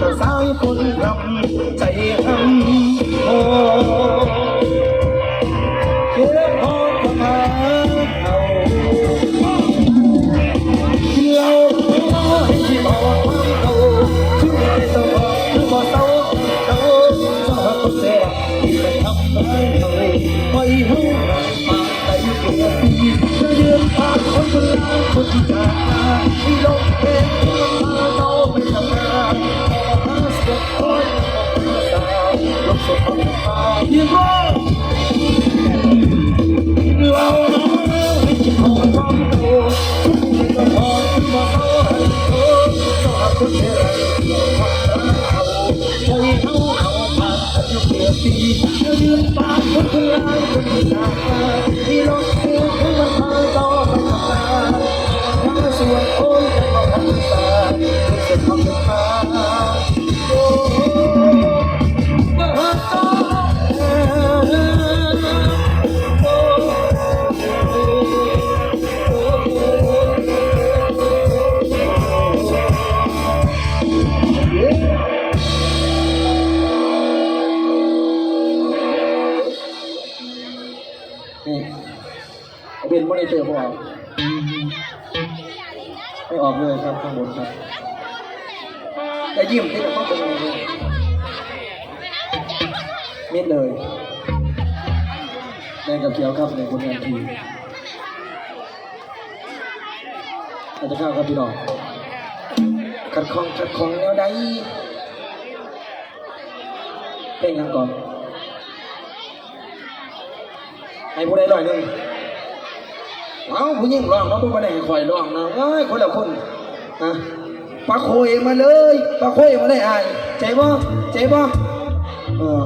สายานคำใจคำโอ้ Thank you. นี่เอาเป็นมอนิเตอร์พวกเราไม่ออกเลยครับข้างบนครับแต่ยิ้มที่เราต้องเป็นเลยมิดเลยแดงกับเขียวครับในผลงานทีมเราจะเข้าครับพี่น้องขัดของขัดของแนวใดเพลงยังก่อน ให้ผู้ใดร้อยหนึ่งเอาผู้หญิงร้องเนาะผู้บ่ได้ให้ข่อยร้องนะเอ้ยคนละคนนะปลาโคยมาเลยปลาโคยมาได้อายใจบ่ใจบ่เออ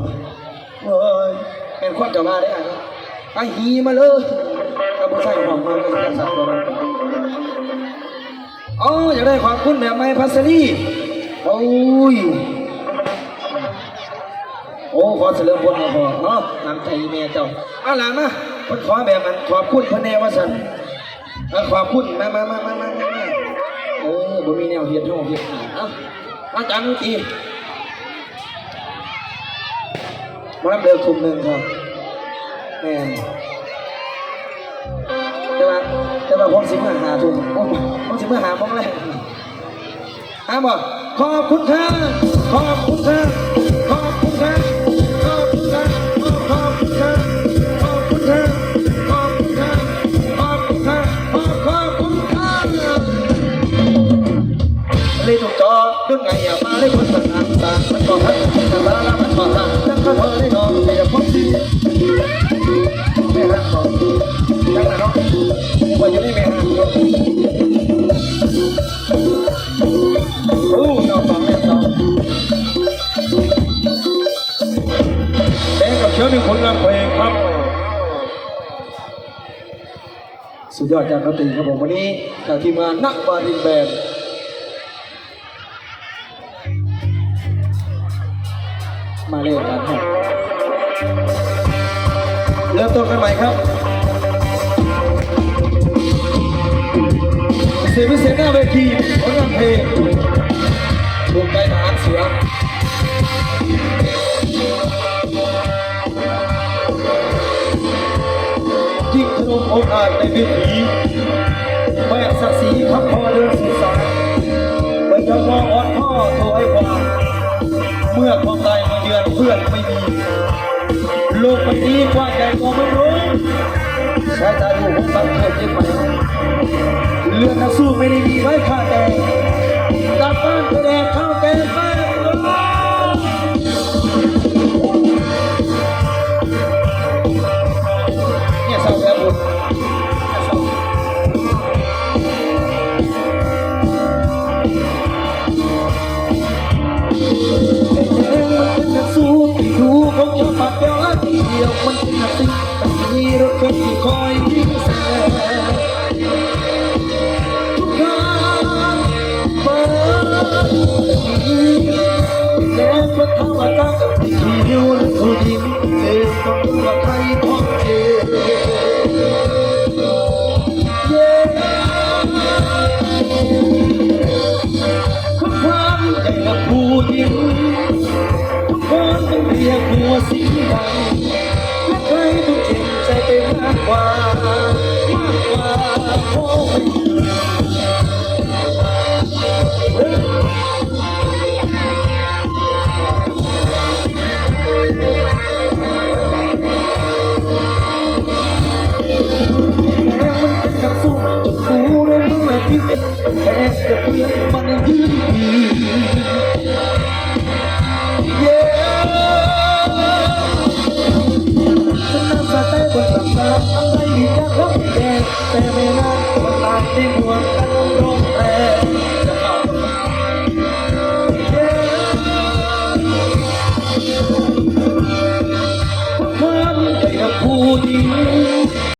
เอ้ยเป็นคนจะมาได้อายไอ้หีมาเลยก็บ่ใช่ของมันเป็นสัตว์ตัวนั้นอ๋ออยากได้ความคุ้นแบบไม้พัสลีโอ้ยโอ้ขอเสริมพลมาพอเนาะน้ำใจแม่เจ้าเอาหลังมา เพิ่นขอแบบมันขอบคุณพิ่นแนว่าซั่นเออขอบคุณมามามามามามาเออบ่มีแนวเฮ็ดเฮาเฮ็ดเอ้าอาจารย์ตีมารับเดือคุมหนึ่งครับแม่นแต่ว่าแต่ว่าผมสิมาหาทุ่มผมผมสิมาหาผมเลยหาบ่ขอบคุณครับขอบคุณครับ ยอดจากดนตรีครับผมวันนี้จากทีมงานนักบารินแบนมาเล่นกันครับเริ่มต้นกันใหม่ครับเสียงพิเศษหน้าเวทีผลงานเพลงวงใจทหารเสือ องอาจในเวทีแบกศักดิ์ศรีขับพอเดินสื่สารไม่ยอมองอ่อนพ่อโทรให้ความ เมื่อความตายมาเยือนเพื่อนไม่มี โลกใบนี้กว้างใหญ่กว่าไม่รู้ชายตาดูผมตั้งเกิดยังไงเรื่องนักสู้ไม่ได้มีไว้ค่าแต่กลับบ้านไปแดกข้าวแกงบ้าน งจะปากเดียวละทีเดียวมันเป็นนักซิ่มีรถเข็นที่คอยยิงแสทุกครั้งเปิดแล้วก็ทำอะไรกับที่นิ้วแล ม